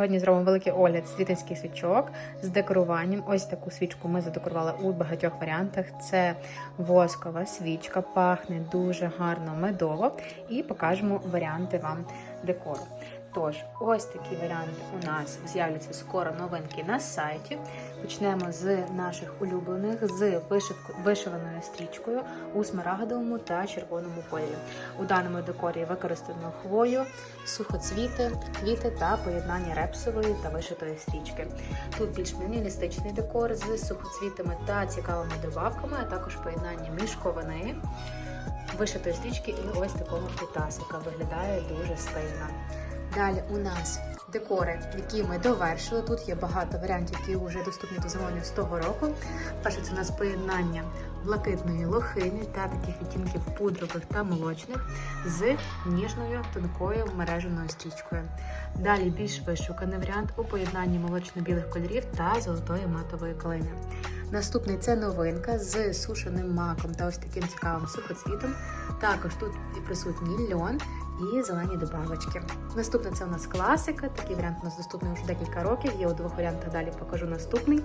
Сьогодні зробимо великий огляд світинських свічок з декоруванням. Ось таку свічку ми задекорували у багатьох варіантах. Це воскова свічка, пахне дуже гарно медово. І покажемо варіанти вам декору. Тож, ось такі варіанти у нас з'являться скоро новинки на сайті. Почнемо з наших улюблених з вишиваною стрічкою у смарагдовому та червоному кольорі. У даному декорі використано хвою, сухоцвіти, квіти та поєднання репсової та вишитої стрічки. Тут більш мінімалістичний декор з сухоцвітами та цікавими добавками, а також поєднання мішковини, вишитої стрічки і ось такого кутасика. Виглядає дуже стильно. Далі у нас декори, які ми довершили. Тут є багато варіантів, які вже доступні до замовлення з того року. Перше, це у нас поєднання блакитної лохини та таких відтінків пудрових та молочних з ніжною тонкою мереженою стрічкою. Далі більш вишуканий варіант у поєднанні молочно-білих кольорів та золотої матової калини. Наступний це новинка з сушеним маком та ось таким цікавим сухоцвітом. Також тут присутній льон і зелені добавочки. Наступне це у нас класика. Такий варіант у нас доступний вже декілька років. Є у двох варіантах. Далі покажу наступний.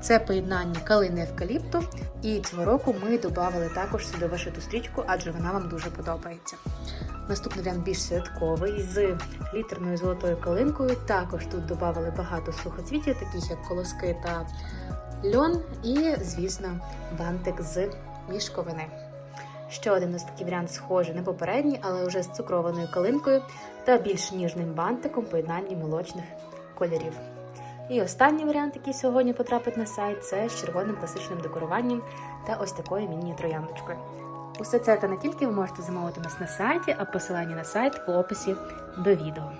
Це поєднання калини евкаліпту. І цього року ми додали також сюди вишиту стрічку, адже вона вам дуже подобається. Наступний варіант більш святковий з літерною золотою калинкою. Також тут додали багато сухоцвітів, таких як колоски та льон, і, звісно, бантик з мішковини. Ще один ось такий варіант схожий на попередній, але вже з цукрованою калинкою та більш ніжним бантиком поєднанні молочних кольорів. І останній варіант, який сьогодні потрапить на сайт, це з червоним класичним декоруванням та ось такою міні-трояндочкою. Усе це та не тільки ви можете замовити нас на сайті, а посилання на сайт в описі до відео.